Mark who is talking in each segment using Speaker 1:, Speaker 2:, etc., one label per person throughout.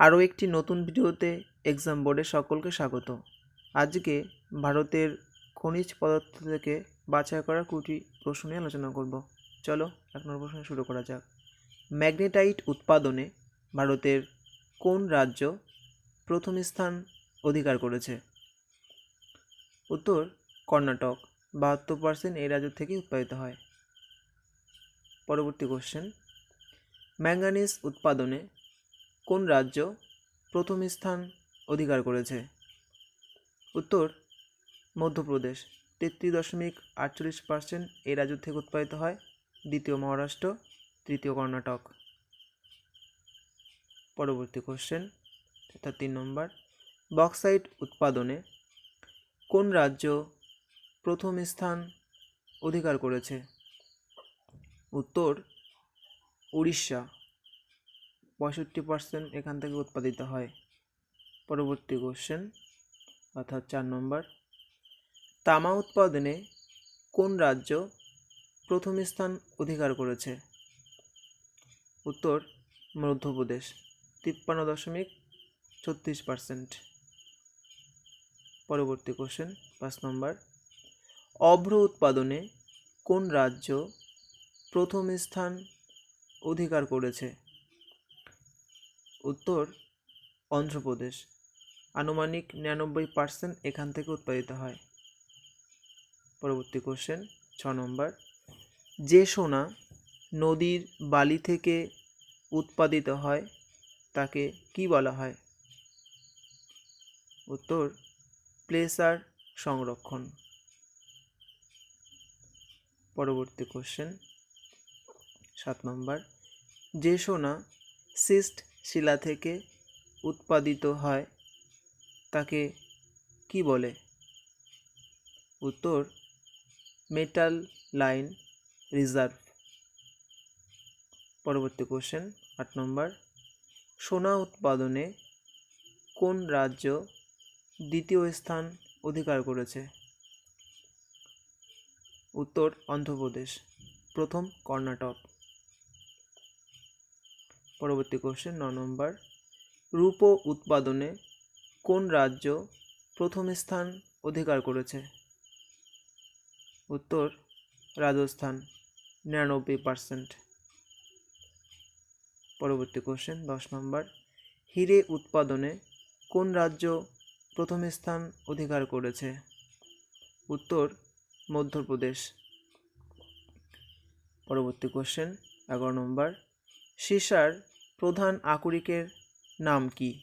Speaker 1: আরও একটি নতুন ভিডিওতে এক্সাম বোর্ডে সকলকে স্বাগত। আজকে ভারতের খনিজ পদার্থ থেকে বাছাই করা কুটি প্রশ্ন নিয়ে আলোচনা করব। চলো, এক নম্বর প্রশ্ন শুরু করা যাক। ম্যাগনেটাইট উৎপাদনে ভারতের কোন রাজ্য প্রথম স্থান অধিকার করেছে? উত্তর, কর্ণাটক। বাহাত্তর পার্সেন্ট এই রাজ্য থেকে উৎপাদিত হয়। পরবর্তী কোশ্চেন ম্যাঙ্গানিজ উৎপাদনে কোন রাজ্য প্রথম স্থান অধিকার করেছে? উত্তর, মধ্যপ্রদেশ। তেত্রিশ দশমিক আটচল্লিশ পার্সেন্ট এই রাজ্য থেকে উৎপাদিত হয় দ্বিতীয় মহারাষ্ট্র, তৃতীয় কর্ণাটক। পরবর্তী কোশ্চেন অর্থাৎ তিন নম্বর। বক্সাইট উৎপাদনে কোন রাজ্য প্রথম স্থান অধিকার করেছে? উত্তর, উড়িষ্যা। পঁয়ষট্টি পার্সেন্ট এখান থেকে উৎপাদিত হয়। পরবর্তী কোশ্চেন অর্থাৎ চার নম্বর তামা উৎপাদনে কোন রাজ্য প্রথম স্থান অধিকার করেছে? উত্তর, মধ্যপ্রদেশ, তিপ্পান্ন দশমিক ছত্রিশ পার্সেন্ট পরবর্তী কোশ্চেন পাঁচ নম্বর অভ্র উৎপাদনে কোন রাজ্য প্রথম স্থান অধিকার করেছে? উত্তর অন্ধ্রপ্রদেশ। আনুমানিক নিরানব্বই পার্সেন্ট এখান থেকে উৎপাদিত হয়। পরবর্তী কোশ্চেন ছ নম্বর। যে সোনা নদীর বালি থেকে উৎপাদিত হয়, তাকে কি বলা হয়? উত্তর, প্লেসার সংরক্ষণ। পরবর্তী কোশ্চেন সাত নম্বর। যে সোনা সিস্ট শিলা থেকে উৎপাদিত হয়। তাকে কি বলে? উত্তর, মেটাল লাইন রিজার্ভ। পরবর্তী কোশ্চেন, আট নম্বর। সোনা উৎপাদনে কোন রাজ্য দ্বিতীয় স্থান অধিকার করেছে? উত্তর, অন্ধ্রপ্রদেশ। প্রথম, কর্ণাটক। পরবর্তী কোশ্চেন ন নম্বর রূপো উৎপাদনে কোন রাজ্য প্রথম স্থান অধিকার করেছে? উত্তর, রাজস্থান, নিরানব্বই পার্সেন্ট পরবর্তী কোশ্চেন দশ নম্বর হিরে উৎপাদনে কোন রাজ্য প্রথম স্থান অধিকার করেছে? উত্তর, মধ্যপ্রদেশ। পরবর্তী কোশ্চেন এগারো নম্বর সিসার প্রধান আকরিকের নাম কি?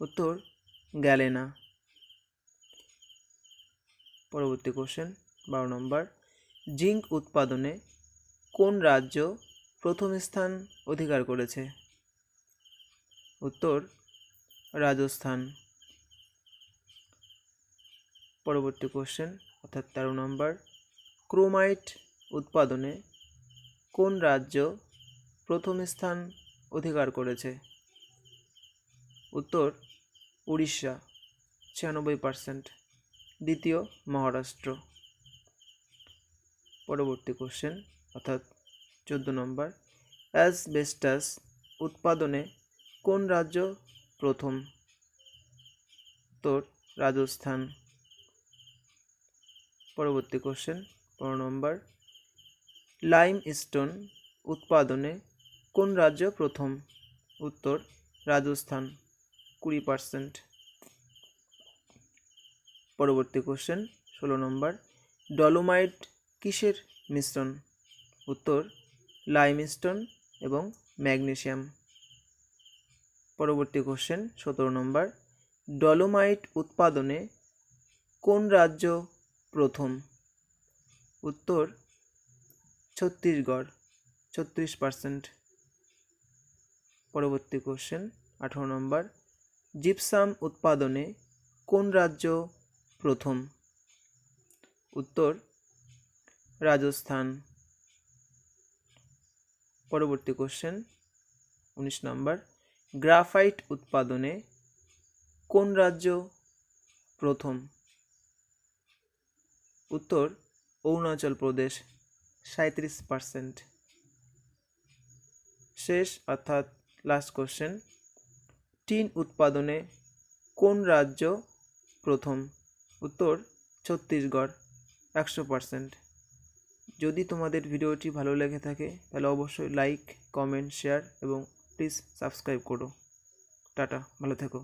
Speaker 1: উত্তর, গ্যালেনা। পরবর্তী কোশ্চেন বারো নম্বর। জিঙ্ক উৎপাদনে কোন রাজ্য প্রথম স্থান অধিকার করেছে? উত্তর, রাজস্থান। পরবর্তী কোশ্চেন অর্থাৎ তেরো নম্বর। ক্রোমাইট উৎপাদনে কোন রাজ্য প্রথম স্থান অধিকার করেছে। উত্তর, উড়িষ্যা, ছিয়ানব্বই পার্সেন্ট দ্বিতীয়, মহারাষ্ট্র। পরবর্তী কোশ্চেন অর্থাৎ চোদ্দ নম্বর অ্যাসবেস্টাস উৎপাদনে কোন রাজ্য প্রথম? উত্তর, রাজস্থান। পরবর্তী কোশ্চেন পনেরো নম্বর লাইম স্টোন উৎপাদনে কোন রাজ্য প্রথম? উত্তর, রাজস্থান। কুড়ি পার্সেন্ট পরবর্তী কোশ্চেন ষোলো নম্বর ডলোমাইট কিসের মিশ্রণ? উত্তর লাইমস্টোন এবং ম্যাগনেশিয়াম পরবর্তী কোশ্চেন সতেরো নম্বর ডলোমাইট উৎপাদনে কোন রাজ্য প্রথম? উত্তর, ছত্তিশগড়, ছত্রিশ পার্সেন্ট পরবর্তী কোশ্চেন আঠারো নম্বর জিপসাম উৎপাদনে কোন রাজ্য প্রথম? উত্তর, রাজস্থান। পরবর্তী কোশ্চেন উনিশ নম্বর গ্রাফাইট উৎপাদনে কোন রাজ্য প্রথম? উত্তর, অরুণাচল প্রদেশ সাঁত্রিশ পার্সেন্ট শেষ অর্থাৎ লাস্ট কোশ্চেন টিন উৎপাদনে কোন রাজ্য প্রথম? উত্তর, ছত্তিশগড়, একশো পারসেন্ট যদি তোমাদের ভিডিওটি ভালো লেগে থাকে, তাহলে অবশ্যই লাইক কমেন্ট শেয়ার এবং প্লিজ সাবস্ক্রাইব করো। টাটা, ভালো থেকো।